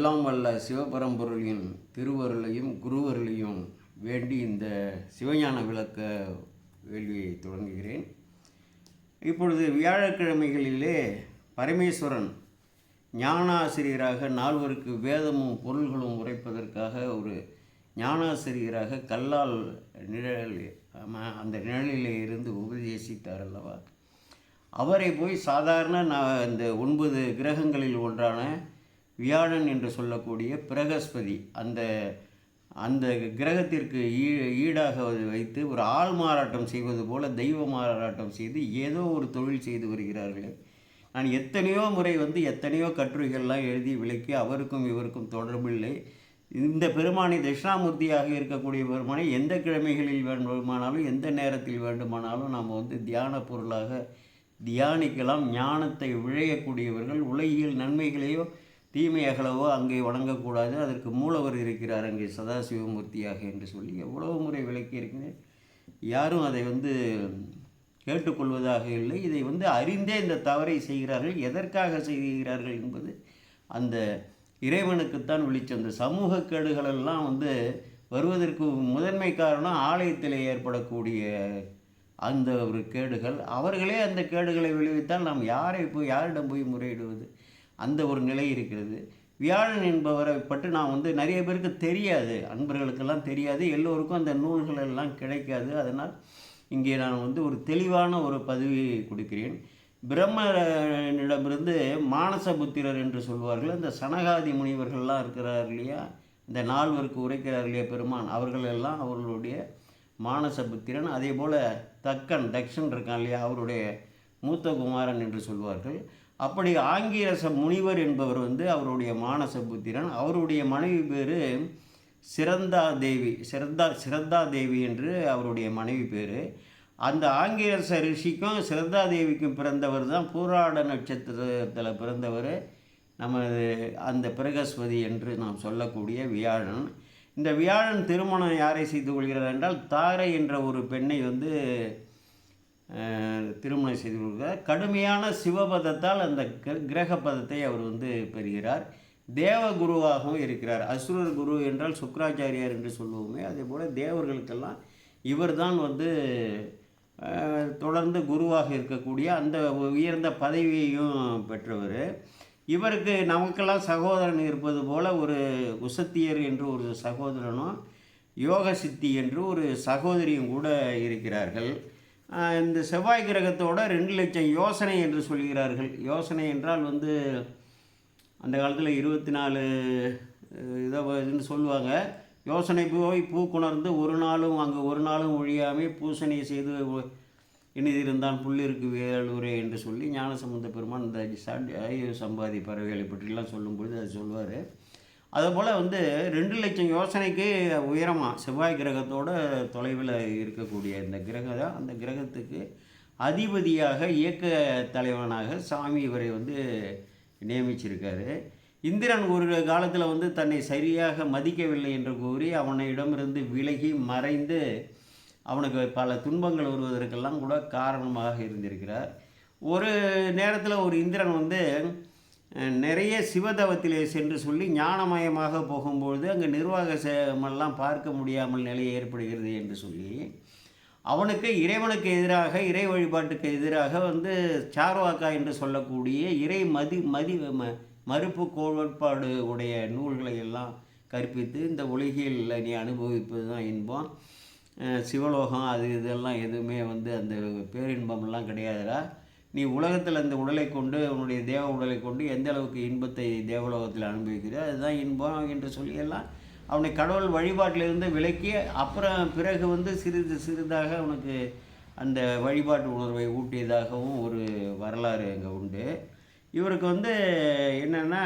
எல்லாம் வல்ல சிவபரம்பொருளின் திருவருளையும் குருவருளையும் வேண்டி இந்த சிவஞான விளக்க வேள்வியை தொடங்குகிறேன். இப்பொழுது வியாழக்கிழமைகளிலே பரமேஸ்வரன் ஞானாசிரியராக நால்வருக்கு வேதமும் பொருள்களும் உரைப்பதற்காக ஒரு ஞானாசிரியராக கல்லால் நிழல் அந்த நிழலிலே இருந்து உபதேசித்தார் அல்லவா? அவரை போய் சாதாரண நான் இந்த ஒன்பது கிரகங்களில் ஒன்றான வியாழன் என்று சொல்லக்கூடிய பிரகஸ்பதி. அந்த அந்த கிரகத்திற்கு ஈ ஈடாக வைத்து ஒரு ஆள் மாறாட்டம் செய்வது போல தெய்வ மாறாட்டம் செய்து ஏதோ ஒரு தொழில் செய்து வருகிறார்களே. நான் எத்தனையோ முறை வந்து எத்தனையோ கட்டுரைகள்லாம் எழுதி விளக்கி அவருக்கும் இவருக்கும் தொடர்பில்லை. இந்த பெருமானை தட்சிணாமூர்த்தியாக இருக்கக்கூடிய பெருமானை எந்த கிழமைகளில் வேண்டுமானாலும் எந்த நேரத்தில் வேண்டுமானாலும் நாம் வந்து தியான பொருளாக தியானிக்கலாம். ஞானத்தை விழையக்கூடியவர்கள் உலகியல் நன்மைகளையோ தீமை அகலவோ அங்கே வணங்கக்கூடாது. அதற்கு மூலவர் இருக்கிறார் அங்கே சதாசிவமூர்த்தியாக என்று சொல்லி எவ்வளவு முறை விளக்கியிருக்கிறேன். யாரும் அதை வந்து கேட்டுக்கொள்வதாக இல்லை. இதை வந்து அறிந்தே இந்த தவறை செய்கிறார்கள். எதற்காக செய்கிறார்கள் என்பது அந்த இறைவனுக்குத்தான் வெளிச்சம். இந்த சமூக கேடுகளெல்லாம் வந்து வருவதற்கு முதன்மை காரணம் ஆலயத்தில் ஏற்படக்கூடிய அந்த ஒரு கேடுகள். அவர்களே அந்த கேடுகளை விளைவித்தால் நாம் யாரை போய் யாரிடம் போய் முறையிடுவது? அந்த ஒரு நிலை இருக்கிறது. வியாழன் என்பவரை பற்றி நான் வந்து நிறைய பேருக்கு தெரியாது. அன்பர்களுக்கெல்லாம் தெரியாது. எல்லோருக்கும் அந்த நூல்கள் எல்லாம் கிடைக்காது. அதனால் இங்கே நான் வந்து ஒரு தெளிவான ஒரு பதவி கொடுக்கிறேன். பிரம்மனிடமிருந்து மானசபுத்திரர் என்று சொல்வார்கள். அந்த சனகாதி முனிவர்கள்லாம் இருக்கிறார் இல்லையா? இந்த நால்வருக்கு உரைக்கிறார் இல்லையா பெருமான்? அவர்கள் எல்லாம் அவர்களுடைய மானசபுத்திரன். அதே போல் தக்கன் தக்ஷன் இருக்கான் இல்லையா? அவருடைய மூத்த குமாரன் என்று சொல்வார்கள். அப்படி ஆங்கிரச முனிவர் என்பவர் வந்து அவருடைய மானசபுத்திரன். அவருடைய மனைவி பேர் சிறந்தா தேவி. சிறந்தா சிறந்தா தேவி என்று அவருடைய மனைவி பேர். அந்த ஆங்கிரச ரிஷிக்கும் சிறந்தா தேவிக்கும் பிறந்தவர் தான் பூராட நட்சத்திரத்தில் பிறந்தவர். நமது அந்த பிரகஸ்பதி என்று நாம் சொல்லக்கூடிய வியாழன். இந்த வியாழன் திருமணம் யாரை செய்து கொள்கிறார் என்றால் தாரை என்ற ஒரு பெண்ணை வந்து திருமணம் செய்து கொள்கிறார். கடுமையான சிவபதத்தால் அந்த கிரக பதத்தை அவர் வந்து பெறுகிறார். தேவ குருவாகவும் இருக்கிறார். அசுரர் குரு என்றால் சுக்கராச்சாரியார் என்று சொல்லுவோமே. அதே போல் தேவர்களுக்கெல்லாம் இவர்தான் வந்து தொடர்ந்து குருவாக இருக்கக்கூடிய அந்த உயர்ந்த பதவியையும் பெற்றவர். இவருக்கு நமக்கெல்லாம் சகோதரன் இருப்பது போல ஒரு உசத்தியர் என்று ஒரு சகோதரனும் யோக சித்தி என்று ஒரு சகோதரியும் கூட இருக்கிறார்கள். இந்த செவ்வாய் கிரகத்தோட ரெண்டு லட்சம் யோசனை என்று சொல்கிறார்கள். யோசனை என்றால் வந்து அந்த காலத்தில் இருபத்தி நாலு இதை இதுன்னு சொல்லுவாங்க. யோசனை போய் பூ குணர்ந்து ஒரு நாளும் அங்கே ஒரு நாளும் ஒழியாமல் பூசணி செய்து ஒ- இனிதிருந்தான் புள்ளிருக்கு வேலூரே என்று சொல்லி ஞானசம்பந்த பெருமான் இந்த சாண்டி ஐயோ சம்பாதி பறவைகளை பற்றிலாம் சொல்லும்பொழுது அது சொல்லுவார் அதுபோல் வந்து ரெண்டு லட்சம் யோசனைக்கு உயரமாக செவ்வாய் கிரகத்தோட தொலைவில் இருக்கக்கூடிய இந்த கிரகம் தான். அந்த கிரகத்துக்கு அதிபதியாக இயக்க தலைவனாக சாமி இவரை வந்து நியமிச்சிருக்காரு. இந்திரன் ஒரு காலத்தில் வந்து தன்னை சரியாக மதிக்கவில்லை என்று கூறி அவனிடமிருந்து விலகி மறைந்து அவனுக்கு பல துன்பங்கள் வருவதற்கெல்லாம் கூட காரணமாக இருந்திருக்கிறார். ஒரு நேரத்தில் ஒரு இந்திரன் வந்து நிறைய சிவதவத்திலே சென்று சொல்லி ஞானமயமாக போகும்பொழுது அங்கே நிர்வாக சேமெல்லாம் பார்க்க முடியாமல் நிலை ஏற்படுகிறது என்று சொல்லி அவனுக்கு இறைவனுக்கு எதிராக இறை வழிபாட்டுக்கு எதிராக வந்து சார்வாக்கா என்று சொல்லக்கூடிய இறை மதி மதி ம- மறுப்பு கோட்பாடு உடைய நூல்களை எல்லாம் கற்பித்து இந்த உலகில் நீ அனுபவிப்பது தான் இன்பம். சிவலோகம் அது இதெல்லாம் எதுவுமே வந்து அந்த பேரின்பம்லாம் கிடையாதுடா. நீ உலகத்தில் அந்த உடலை கொண்டு உன்னுடைய தேவ உடலை கொண்டு எந்த அளவுக்கு இன்பத்தை தேவலோகத்தில் அனுபவிக்கிறோ அதுதான் இன்பம் என்று சொல்லி எல்லாம் அவனை கடவுள் வழிபாட்டிலிருந்து விலக்கி அப்புறம் பிறகு வந்து சிறிது சிறிதாக அவனுக்கு அந்த வழிபாட்டு உணர்வை ஊட்டியதாகவும் ஒரு வரலாறு அங்கே உண்டு. இவருக்கு வந்து என்னென்னா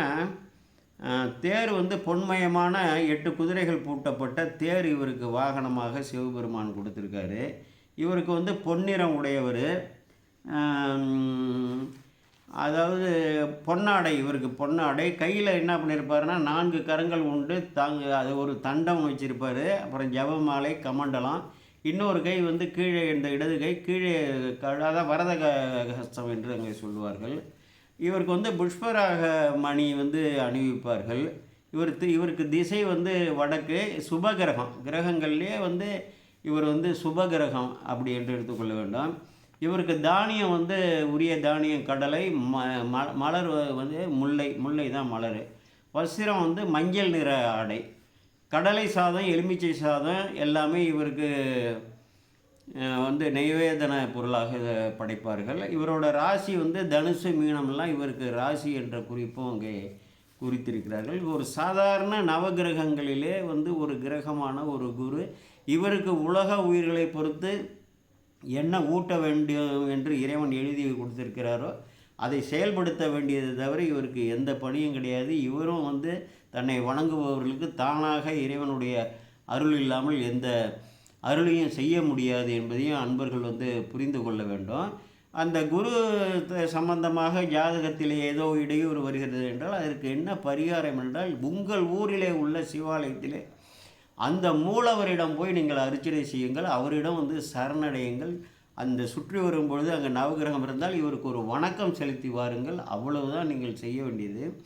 தேர் வந்து பொன்மயமான எட்டு குதிரைகள் பூட்டப்பட்ட தேர் இவருக்கு வாகனமாக சிவபெருமான் கொடுத்துருக்காரு. இவருக்கு வந்து பொன்னிறம் உடையவர். அதாவது பொன்னாடை இவருக்கு பொன்னாடை. கையில் என்ன பண்ணியிருப்பாருன்னா நான்கு கரங்கள் உண்டு. தாங்க அது ஒரு தண்டம் வச்சுருப்பார். அப்புறம் ஜெபமாலை கமண்டலம். இன்னொரு கை வந்து கீழே இந்த இடது கை. கீழே க- அதான் வரத ஹஸ்தம் என்று அங்கே சொல்லுவார்கள் இவருக்கு வந்து புஷ்பராக மணி வந்து அணிவிப்பார்கள். இவர் இவருக்கு திசை வந்து வடக்கு சுப கிரகம். கிரகங்கள்லேயே வந்து இவர் வந்து சுப கிரகம் அப்படி என்று எடுத்துக்கொள்ள வேண்டும். இவருக்கு தானியம் வந்து உரிய தானியம் கடலை ம ம- மலர் வந்து முல்லை முல்லை தான் மலர். வஸ்திரம் வந்து மஞ்சள் நிற ஆடை. கடலை சாதம் எலுமிச்சை சாதம் எல்லாமே இவருக்கு வந்து நைவேதன பொருளாக படைப்பார்கள். இவரோட ராசி வந்து தனுசு மீனம்லாம் இவருக்கு ராசி என்ற குறிப்பும் அங்கே குறித்திருக்கிறார்கள். ஒரு சாதாரண நவகிரகங்களிலே வந்து ஒரு கிரகமான ஒரு குரு. இவருக்கு உலக உயிர்களை பொறுத்து என்ன ஊட்ட வேண்டும் என்று இறைவன் எழுதி கொடுத்திருக்கிறாரோ அதை செயல்படுத்த வேண்டியது தவிர இவருக்கு எந்த பணியும் கிடையாது. இவரும் வந்து தன்னை வணங்குபவர்களுக்கு தானாக இறைவனுடைய அருள் இல்லாமல் எந்த அருளையும் செய்ய முடியாது என்பதையும் அன்பர்கள் வந்து புரிந்து கொள்ள வேண்டும். அந்த குரு சம்பந்தமாக ஜாதகத்தில் ஏதோ இடையூறு வருகிறது என்றால் அதற்கு என்ன பரிகாரம் என்றால் உங்கள் ஊரிலே உள்ள சிவாலயத்திலே அந்த மூலவரிடம் போய் நீங்கள் அர்ச்சனை செய்யுங்கள். அவரிடம் வந்து சரணடையுங்கள். அந்த சுற்றி வரும் பொழுது அங்கே நவகிரகம் இருந்தால் இவருக்கு ஒரு வணக்கம் செலுத்தி வாருங்கள். அவ்வளவுதான் நீங்கள் செய்ய வேண்டியது.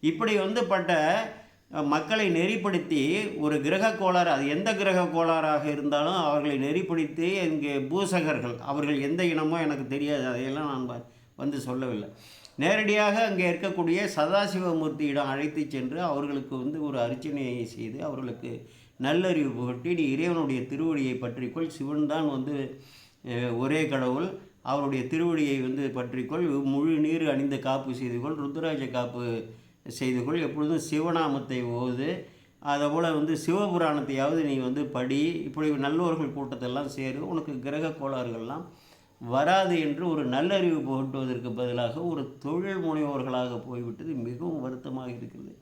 இப்படி வந்து பட்ட மக்களை நெறிப்படுத்தி ஒரு கிரக கோளாறு அது எந்த கிரக கோளாறாக இருந்தாலும் அவர்களை நெறிப்படுத்தி இங்கே பூசகர்கள் அவர்கள் எந்த இனமோ எனக்கு தெரியாது. அதையெல்லாம் நான் வ- வந்து சொல்லவில்லை. நேரடியாக அங்கே இருக்கக்கூடிய சதாசிவமூர்த்தியிடம் அழைத்து சென்று அவர்களுக்கு வந்து ஒரு அர்ச்சனையை செய்து அவர்களுக்கு நல்லறிவு புகட்டி நீ இறைவனுடைய திருவடியை பற்றிக்கொள். சிவன் தான் வந்து ஒரே கடவுள். அவருடைய திருவடியை வந்து பற்றிக்கொள். முழு நீர் அணிந்த காப்பு செய்து கொள் ருத்ராஜ காப்பு செய்து கொள் எப்பொழுதும் சிவநாமத்தை ஓது. அதேபோல் வந்து சிவபுராணத்தையாவது நீ வந்து படி. இப்படி நல்லோர்கள் கூட்டத்தெல்லாம் சேரு. உனக்கு கிரக கோளாறுகள்லாம் வராது என்று ஒரு நல்லறிவு புகட்டுவதற்கு பதிலாக ஒரு தொழில் முனைவோர்களாக போய்விட்டது. மிகவும் வருத்தமாக இருக்கிறது.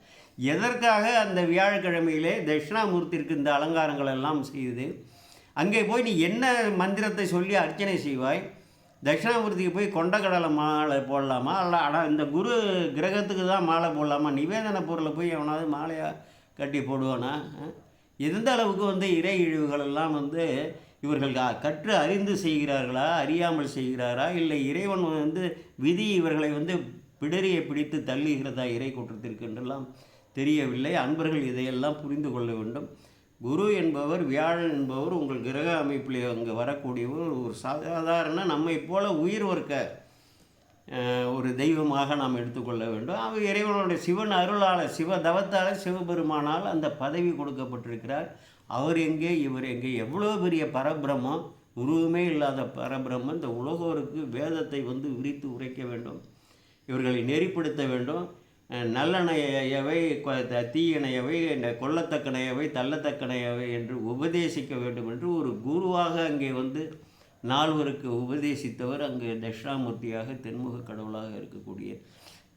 எதற்காக அந்த வியாழக்கிழமையிலே தட்சிணாமூர்த்திற்கு இந்த அலங்காரங்கள் எல்லாம் செய்து அங்கே போய் நீ என்ன மந்திரத்தை சொல்லி அர்ச்சனை செய்வாய்? தட்சிணாமூர்த்திக்கு போய் கொண்டக்கடலை மாலை போடலாமா? அல்ல ஆனால் இந்த குரு கிரகத்துக்கு தான் மாலை போடலாமா? நிவேதன பொருளை போய் எவனாவது மாலையாக கட்டி போடுவானா? எந்த அளவுக்கு வந்து இறை இழிவுகள் எல்லாம் வந்து இவர்கள் கற்று அறிந்து செய்கிறார்களா? அறியாமல் செய்கிறாரா? இல்லை இறைவன் வந்து விதி இவர்களை வந்து பிடரியை பிடித்து தள்ளுகிறதா? இறை குற்றத்திற்கு என்றெல்லாம் தெரியவில்லை. அன்பர்கள் இதையெல்லாம் புரிந்து கொள்ள வேண்டும். குரு என்பவர் வியாழன் என்பவர் உங்கள் கிரக அமைப்பில் அங்கே வரக்கூடியவர். ஒரு சாதாரண நம்மை போல உயிர் ஒர்க்க ஒரு தெய்வமாக நாம் எடுத்துக்கொள்ள வேண்டும். அவர் இறைவனுடைய சிவன் அருளால் சிவ தவத்தால் சிவபெருமானால் அந்த பதவி கொடுக்கப்பட்டிருக்கிறார். அவர் எங்கே இவர் எங்கே எவ்வளோ பெரிய பரபிரம்மம் உருவமே இல்லாத பரபிரம்மம் இந்த உலகோருக்கு வேதத்தை வந்து விரித்து உரைக்க வேண்டும். இவர்களை நெறிப்படுத்த வேண்டும். நல்லணையவை கொ- த- தீயணையவை கொள்ளத்தக்கணையவை தள்ளத்தக்கணையவை என்று உபதேசிக்க வேண்டும் என்று ஒரு குருவாக அங்கே வந்து நால்வருக்கு உபதேசித்தவர் அங்கு தட்சிணாமூர்த்தியாக தென்முக கடவுளாக இருக்கக்கூடிய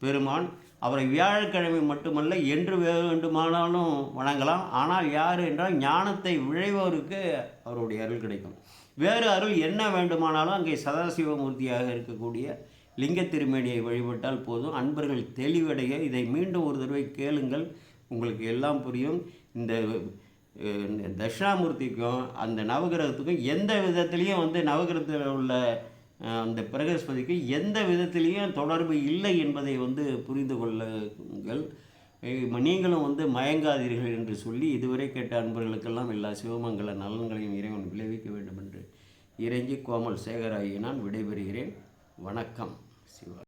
பெருமான் அவரை வியாழக்கிழமை மட்டுமல்ல என்று வேண்டுமானாலும் வணங்கலாம். ஆனால் யார் என்றால் ஞானத்தை விழைவோருக்கு அவருடைய அருள் கிடைக்கும். வேறு அருள் என்ன வேண்டுமானாலும் அங்கே சதாசிவமூர்த்தியாக இருக்கக்கூடிய லிங்க திருமேனியை வழிபட்டால் போதும். அன்பர்கள் தெளிவடைய இதை மீண்டும் ஒரு தடவை கேளுங்கள். உங்களுக்கு எல்லாம் புரியும். இந்த தட்சிணாமூர்த்திக்கும் அந்த நவகிரகத்துக்கும் எந்த விதத்துலேயும் வந்து நவகிரகத்தில் உள்ள அந்த பிரகஸ்பதிக்கு எந்த விதத்திலையும் தொடர்பு இல்லை என்பதை வந்து புரிந்து கொள்ளுங்கள். நீங்களும் வந்து மயங்காதீர்கள் என்று சொல்லி இதுவரை கேட்ட அன்பர்களுக்கெல்லாம் எல்லா சிவமங்கல நலன்களையும் இறைவன் விளைவிக்க வேண்டும் என்று இறைஞ்சி கோமல் சேகராகி நான் விடைபெறுகிறேன். வணக்கம் சிவா